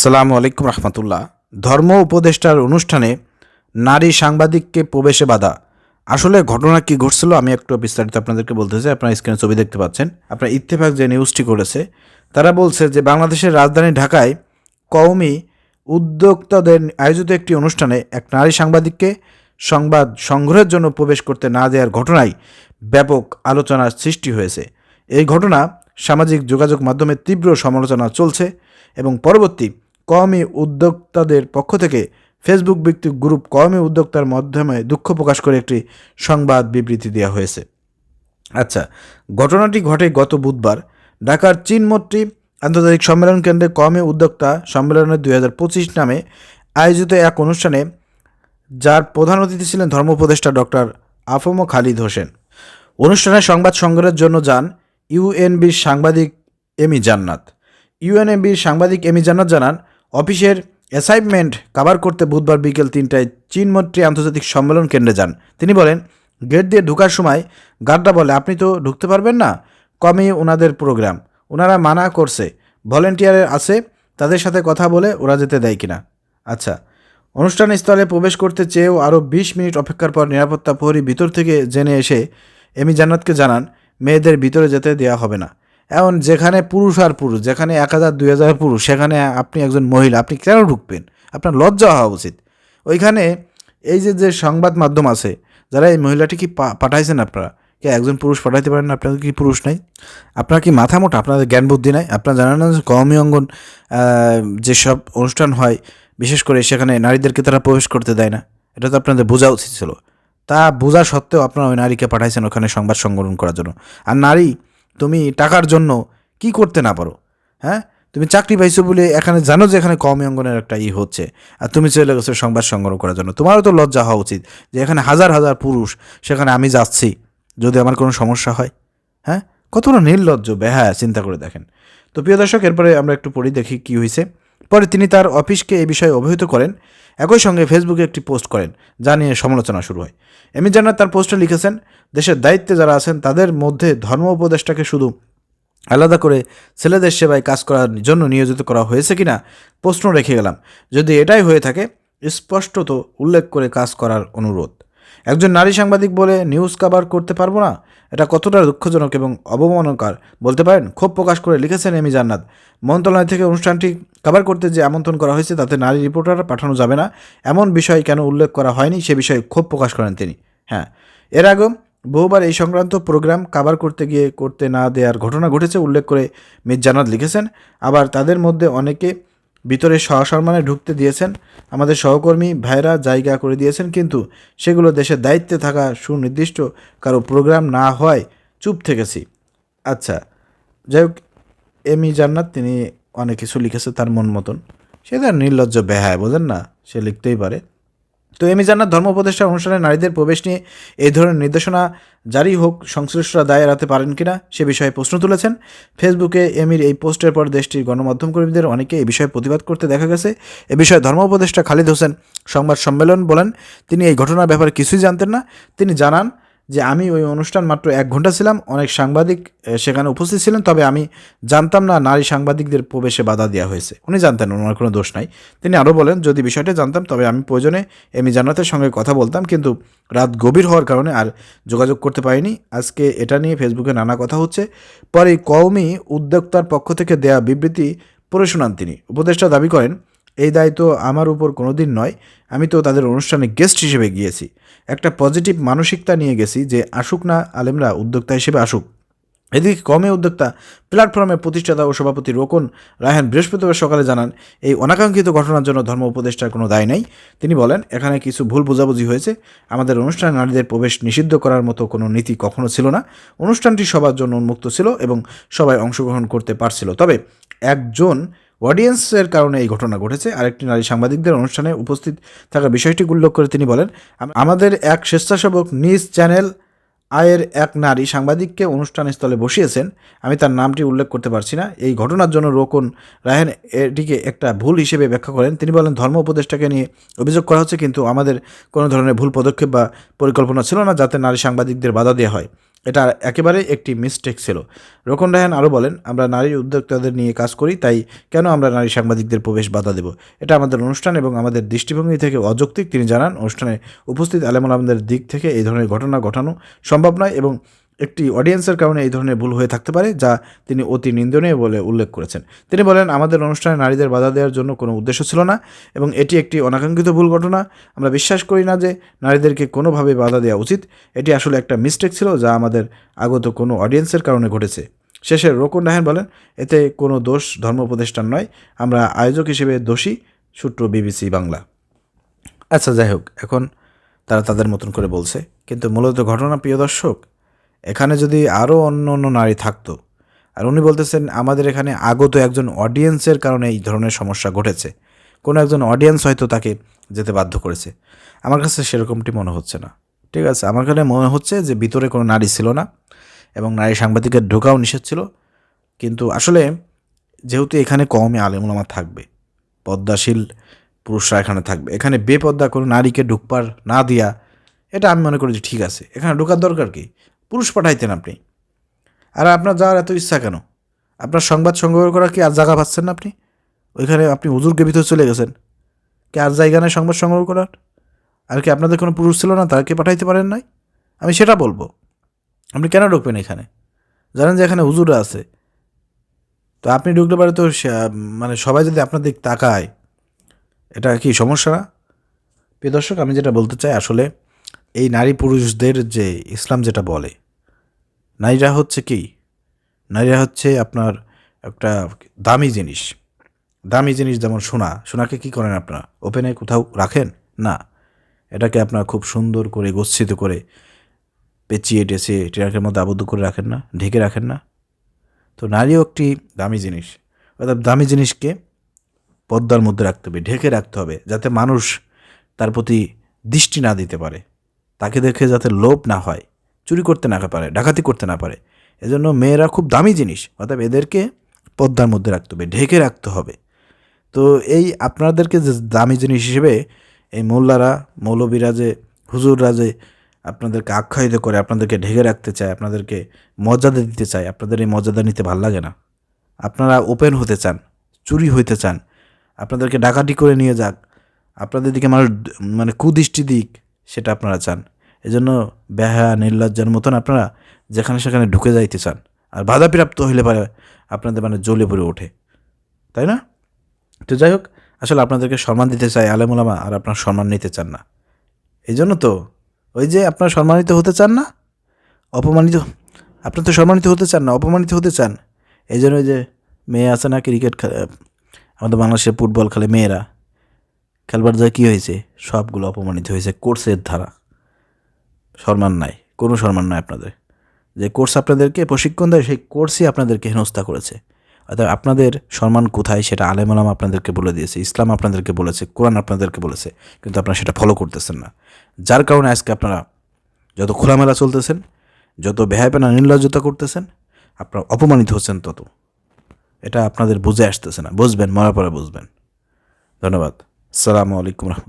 আসসালামু আলাইকুম রহমতুল্লাহ। ধর্ম উপদেষ্টার অনুষ্ঠানে নারী সাংবাদিককে প্রবেশে বাধা। আসলে ঘটনা কি ঘটছিল আমি একটু বিস্তারিত আপনাদেরকে বলতে চাই, আপনারা স্ক্রিনে ছবি দেখতে পাচ্ছেন। আপনার ইত্তেফাক যে নিউজটি করেছে, তারা বলছে যে বাংলাদেশের রাজধানী ঢাকায় কওমি উদ্যোক্তাদের আয়োজিত একটি অনুষ্ঠানে এক নারী সাংবাদিককে সংবাদ সংগ্রহের জন্য প্রবেশ করতে না দেওয়ার ঘটনায় ব্যাপক আলোচনার সৃষ্টি হয়েছে। এই ঘটনা সামাজিক যোগাযোগ মাধ্যমে তীব্র সমালোচনা চলছে এবং পরবর্তী কওমি উদ্যোক্তাদের পক্ষ থেকে ফেসবুক ভিত্তিক গ্রুপ কওমি উদ্যোক্তার মাধ্যমে দুঃখ প্রকাশ করে একটি সংবাদ বিবৃতি দেওয়া হয়েছে। আচ্ছা ঘটনাটি ঘটে গত বুধবার। ঢাকার চীনমৈত্রী আন্তর্জাতিক সম্মেলন কেন্দ্রে কমে উদ্যোক্তা সম্মেলনের দুই নামে আয়োজিত এক অনুষ্ঠানে যার প্রধান অতিথি ছিলেন ধর্ম উপদেষ্টা ডক্টর আফম খালিদ হোসেন। অনুষ্ঠানে সংবাদ সংগ্রহের জন্য যান ইউএনবির সাংবাদিক এমি জান্নাত। ইউএনএবির সাংবাদিক এমি জান্নাত জানান অফিসের অ্যাসাইনমেন্ট কাভার করতে বুধবার বিকেল তিনটায় চীনমৈত্রী আন্তর্জাতিক সম্মেলন কেন্দ্রে যান। তিনি বলেন, গেট দিয়ে ঢোকার সময় গার্ডরা বলে, আপনি তো ঢুকতে পারবেন না, কমই ওনাদের প্রোগ্রাম। ওনারা মানা করছে, ভলেন্টিয়ারের আছে, তাদের সাথে কথা বলে ওরা যেতে দেয় কিনা। আচ্ছা অনুষ্ঠান স্থলে প্রবেশ করতে চেয়েও আরও বিশ মিনিট অপেক্ষার পর নিরাপত্তা প্রহরী ভিতর থেকে জেনে এসে এমি জান্নাতকে জানান, মেয়েদের ভিতরে যেতে দেওয়া হবে না। এমন যেখানে পুরুষ আর পুরুষ, যেখানে এক হাজার, দুই হাজার পুরুষ, সেখানে আপনি একজন মহিলা, আপনি কেন ঢুকবেন? আপনার লজ্জা হওয়া উচিত। ওইখানে এই যে যে সংবাদ মাধ্যম আছে, যারা এই মহিলাটি কি পাঠাইছেন আপনারা? কে একজন পুরুষ পাঠাইতে পারেন আপনাদের কি পুরুষ নাই? আপনার কি মাথা মোটা? আপনাদের জ্ঞান বুদ্ধি নাই? আপনারা জানেন না যে কওমি অঙ্গন যেসব অনুষ্ঠান হয়, বিশেষ করে সেখানে নারীদেরকে তারা প্রবেশ করতে দেয় না, এটা তো আপনাদের বোঝা উচিত ছিল। তা বোঝা সত্ত্বেও আপনারা ওই নারীকে পাঠাইছেন ওখানে সংবাদ সংগ্রহণ করার জন্য। আর নারী তুমি টাকার জন্য কি করতে না পারো হ্যাঁ? তুমি চাকরি পাইছো বলে এখানে জানো যে এখানে কম অঙ্গনের একটা ই হচ্ছে। আর তুমি চলে গেছো সংবাদ সংগ্রহ করার জন্য। তোমারও তো লজ্জা হওয়া উচিত যে এখানে হাজার হাজার পুরুষ, সেখানে আমি যাচ্ছি, যদি আমার কোনো সমস্যা হয় হ্যাঁ? কতটা নির্লজ্জ, বেহায়া, চিন্তা করে দেখেন। তো প্রিয় দর্শক, এরপরে আমরা একটু পড়ি, দেখি কি হয়েছে পরে তিনি তার অফিসকে এই বিষয়ে অবহিত করেন। একই সঙ্গে ফেসবুকে একটি পোস্ট করেন, যা নিয়ে সমালোচনা শুরু হয়। এমি জান্নাত তার পোস্টে লিখেছেন, দেশের দায়িত্বে যারা আছেন, তাদের মধ্যে ধর্ম উপদেষ্টাকে শুধু আলাদা করে ছেলেদের সেবায় কাজ করার জন্য নিয়োজিত করা হয়েছে কিনা, প্রশ্ন রেখে গেলাম। যদি এটাই হয়ে থাকে, স্পষ্টত উল্লেখ করে কাজ করার অনুরোধ। একজন নারী সাংবাদিক বলে নিউজ কাভার করতে পারব না? এটা কতটা দুঃখজনক এবং অবমাননাকর? বলতে পারেন, ক্ষোভ প্রকাশ করে লিখেছেন এমি জান্নাত। মন্ত্রণালয় থেকে অনুষ্ঠানটি কাভার করতে যে আমন্ত্রণ করা হয়েছে, তাতে নারী রিপোর্টার পাঠানো যাবে না। এমন বিষয় কেন উল্লেখ করা হয়নি? সে বিষয়ে ক্ষোভ প্রকাশ করেন তিনি। হ্যাঁ এর আগেও বহুবার এই সংক্রান্ত প্রোগ্রাম কাভার করতে গিয়ে করতে না দেওয়ার ঘটনা ঘটেছে, উল্লেখ করে মির জান্নাত লিখেছেন। আবার তাদের মধ্যে অনেকে ভিতরে সসম্মানে ঢুকতে দিয়েছেন। আমাদের সহকর্মী ভাইরা জায়গা করে দিয়েছেন, কিন্তু সেগুলো দেশের দায়িত্বে থাকা সুনির্দিষ্ট কারও প্রোগ্রাম না হয় চুপ থেকেছি। আচ্ছা যাই হোক, এমি জান্নাত, তিনি অনেক কিছু লিখেছে তার মন মতন। সে তার নির্লজ্জ বেহায়, বোঝেন না? সে লিখতেই পারে। তো এমি জান্নাত ধর্ম উপদেষ্টা অনুষ্ঠানে নারীদের প্রবেশ নিয়ে এই ধরনের নির্দেশনা জারি হোক, সংশ্লিষ্টরা দায় এড়াতে পারেন কিনা সে বিষয়ে প্রশ্ন তুলেছেন। ফেসবুকে এমির এই পোস্টের পর দেশটির গণমাধ্যম কর্মীদের অনেকে এই বিষয়ে প্রতিবাদ করতে দেখা গেছে। এ বিষয়ে ধর্ম উপদেষ্টা খালিদ হোসেন সংবাদ সম্মেলন বলেন, তিনি এই ঘটনার ব্যাপারে কিছুই জানতেন না। তিনি জানান যে আমি ওই অনুষ্ঠান মাত্র এক ঘণ্টা ছিলাম, অনেক সাংবাদিক সেখানে উপস্থিত ছিলেন, তবে আমি জানতাম না নারী সাংবাদিকদের প্রবেশে বাধা দেওয়া হয়েছে। উনি জানতেন, ওনার কোনো দোষ নাই। তিনি আরও বলেন, যদি বিষয়টা জানতাম, তবে আমি প্রয়োজনে এমি জান্নাতের সঙ্গে কথা বলতাম, কিন্তু রাত গভীর হওয়ার কারণে আর যোগাযোগ করতে পারিনি। আজকে এটা নিয়ে ফেসবুকে নানা কথা হচ্ছে। পরে কওমি উদ্যোক্তার পক্ষ থেকে দেয়া বিবৃতি পড়ে শোনান তিনি। উপদেষ্টা দাবি করেন এই দায়িত্ব আমার উপর কোনোদিন নয়। আমি তো তাদের অনুষ্ঠানে গেস্ট হিসেবে গিয়েছি। একটা পজিটিভ মানসিকতা নিয়ে গেছি যে আসুক না আলেমরা, উদ্যোক্তা হিসেবে আসুক। এদিকে কমে উদ্যোক্তা প্ল্যাটফর্মের প্রতিষ্ঠাতা ও সভাপতি রোকন রায়হান বৃহস্পতিবার সকালে জানান, এই অনাকাঙ্ক্ষিত ঘটনার জন্য ধর্ম উপদেষ্টার কোনো দায় নেই। তিনি বলেন, এখানে কিছু ভুল বোঝাবুঝি হয়েছে। আমাদের অনুষ্ঠানে নারীদের প্রবেশ নিষিদ্ধ করার মতো কোনো নীতি কখনো ছিল না। অনুষ্ঠানটি সবার জন্য উন্মুক্ত ছিল এবং সবাই অংশগ্রহণ করতে পারছিল। তবে একজন অডিয়েন্সের কারণে এই ঘটনা ঘটেছে। আরেকটি নারী সাংবাদিকদের অনুষ্ঠানে উপস্থিত থাকার বিষয়টি উল্লেখ করে তিনি বলেন আমাদের এক স্বেচ্ছাসেবক নিজ চ্যানেল আয়ের এক নারী সাংবাদিককে অনুষ্ঠান স্থলে বসিয়েছেন। আমি তার নামটি উল্লেখ করতে পারছি না। এই ঘটনার জন্য রোকন রায়হান এটিকে একটা ভুল হিসেবে ব্যাখ্যা করেন। তিনি বলেন, ধর্ম উপদেষ্টাকে নিয়ে অভিযোগ করা হচ্ছে, কিন্তু আমাদের কোনো ধরনের ভুল পদক্ষেপ বা পরিকল্পনা ছিল না যাতে নারী সাংবাদিকদের বাধা দেওয়া হয়। এটা একেবারে একটি মিস্টেক ছিল। রোকন রায়হান আরও বলেন, আমরা নারী উদ্যোক্তাদের নিয়ে কাজ করি, তাই কেন আমরা নারী সাংবাদিকদের প্রবেশ বাধা দেব? এটা আমাদের অনুষ্ঠান এবং আমাদের দৃষ্টিভঙ্গি থেকে অযৌক্তিক তিনি জানান অনুষ্ঠানে উপস্থিত আলেমুল আমাদের দিক থেকে এই ধরনের ঘটনা ঘটানো সম্ভব নয় এবং একটি অডিয়েন্সের কারণে এই ধরনের ভুল হয়ে থাকতে পারে, যা তিনি অতি নিন্দনীয় বলে উল্লেখ করেছেন। তিনি বলেন, আমাদের অনুষ্ঠানে নারীদের বাধা দেওয়ার জন্য কোনো উদ্দেশ্য ছিল না, এবং এটি একটি অনাকাঙ্ক্ষিত ভুল ঘটনা। আমরা বিশ্বাস করি না যে নারীদেরকে কোনোভাবে বাধা দেওয়া উচিত। এটি আসলে একটা মিস্টেক ছিল, যা আমাদের আগত কোনো অডিয়েন্সের কারণে ঘটেছে। শেষে রোকন রাহেন বলেন, এতে কোনো দোষ ধর্ম উপদেষ্টার নয়, আমরা আয়োজক হিসেবে দোষী সূত্র বিবিসি বাংলা। আচ্ছা যাই হোক, এখন তারা তাদের মতন করে বলছে। কিন্তু মূলত ঘটনা, প্রিয় দর্শক এখানে যদি আরও অন্য অন্য নারী থাকতো। আর উনি বলতেছেন, আমাদের এখানে আগত একজন অডিয়েন্সের কারণে এই ধরনের সমস্যা ঘটেছে। কোনো একজন অডিয়েন্স হয়তো তাকে যেতে বাধ্য করেছে। আমার কাছে সেরকমটি মনে হচ্ছে না। ঠিক আছে, আমার কাছে মনে হচ্ছে যে ভিতরে কোনো নারী ছিল না এবং নারী সাংবাদিকের ঢোকাও নিষেধ ছিল। কিন্তু আসলে যেহেতু এখানে কমই আলেমুলামা থাকবে, পদ্মাশীল পুরুষরা এখানে থাকবে, এখানে বেপদ্মা কোনো নারীকে ঢুকবার না দিয়া, এটা আমি মনে করি যে ঠিক আছে। এখানে ঢোকার দরকার কি? পুরুষ পাঠাইতেন আপনি। আর আপনার যাওয়ার এত ইচ্ছা কেন? আপনার সংবাদ সংগ্রহ করা কি আর জায়গা পাচ্ছেন না আপনি? ওইখানে আপনি হুজুরকে ভিতরে চলে গেছেন। কি আর জায়গা নেই সংবাদ সংগ্রহ করার? আর কি আপনাদের কোনো পুরুষ ছিল না তাকে পাঠাইতে পারেন নাই? আমি সেটা বলব। আপনি কেন ঢুকবেন এখানে? জানেন যে এখানে হুজুরা আছে। তো আপনি ঢুকলে পারে তো মানে সবাই যদি আপনার দিক তাকায়, এটা কি সমস্যা না? প্রিয় দর্শক, আমি যেটা বলতে চাই আসলে এই নারী পুরুষদের যে ইসলাম যেটা বলে, নারীরা হচ্ছে কি? নারীরা হচ্ছে আপনার একটা দামি জিনিস। দামি জিনিস যেমন সোনা, সোনাকে কি করেন আপনারা? ওপেনে কোথাও রাখেন? না। এটাকে আপনার খুব সুন্দর করে গচ্ছিত করে পেঁচিয়ে টেঁচিয়ে ট্রাকের মধ্যে আবদ্ধ করে রাখেন না? ঢেকে রাখেন না? তো নারীও একটি দামি জিনিস। অর্থাৎ দামি জিনিসকে পদ্মার মধ্যে রাখতে হবে, ঢেকে রাখতে হবে, যাতে মানুষ তার প্রতি দৃষ্টি না দিতে পারে। তাকে দেখে যাতে লোভ না হয়, চুরি করতে না পারে, ডাকাতি করতে না পারে। এজন্য মেয়েরা খুব দামি জিনিস অর্থাৎ এদেরকে পদ্মার মধ্যে রাখতে হবে, ঢেকে রাখতে হবে। তো এই আপনাদেরকে যে দামি জিনিস হিসেবে এই মোল্লারা, মৌলবীরা যে, হুজুররা যে আপনাদেরকে আখ্যায়িত করে, আপনাদেরকে ঢেকে রাখতে চায়, আপনাদেরকে মর্যাদা দিতে চায়, আপনাদের এই মর্যাদা নিতে ভালো লাগে না। আপনারা ওপেন হতে চান, চুরি হইতে চান, আপনাদেরকে ডাকাতি করে নিয়ে যাক, আপনাদের দিকে মানুষ মানে কুদৃষ্টি দিক সেটা আপনারা চান। এজন্য বেহা নির্লজ্জার মতন আপনারা যেখানে সেখানে ঢুকে যাইতে চান। আর বাধাপ্রাপ্ত হইলে পারে আপনাদের মানে জ্বলে পড়ে ওঠে। তাই না? তো যাই হোক, আসলে আপনাদেরকে সম্মান দিতে চাই আলেমুলামা আর আপনার সম্মান নিতে চান না। এই জন্য তো ওই যে আপনার সম্মানিত হতে চান না, অপমানিত, আপনার তো সম্মানিত হতে চান না, অপমানিত হতে চান। এই জন্য ওই যে মেয়ে আছে না ক্রিকেট আমাদের বাংলাদেশে ফুটবল খেলে মেয়েরা খেলবার যায় কী হয়েছে? সবগুলো অপমানিত হয়েছে কোর্সের ধারা। সম্মান নাই, কোনো সম্মান নাই আপনাদের। যে কোর্স আপনাদেরকে প্রশিক্ষণ দেয়, সেই কোর্সই আপনাদেরকে হেনস্থা করেছে। অর্থাৎ আপনাদের সম্মান কোথায় সেটা আলেমালাম আপনাদেরকে বলে দিয়েছে, ইসলাম আপনাদেরকে বলেছে, কোরআন আপনাদেরকে বলেছে, কিন্তু আপনারা সেটা ফলো করতেছেন না। যার কারণে আজকে আপনারা যত খোলামেলা চলতেছেন, যত বেহায়পেনা নির্লজ্জতা করতেছেন, আপনারা অপমানিত হচ্ছেন তত। এটা আপনাদের বুঝে আসতেছে না। বুঝবেন, মরা পরে বুঝবেন। ধন্যবাদ। সালামু আলাইকুম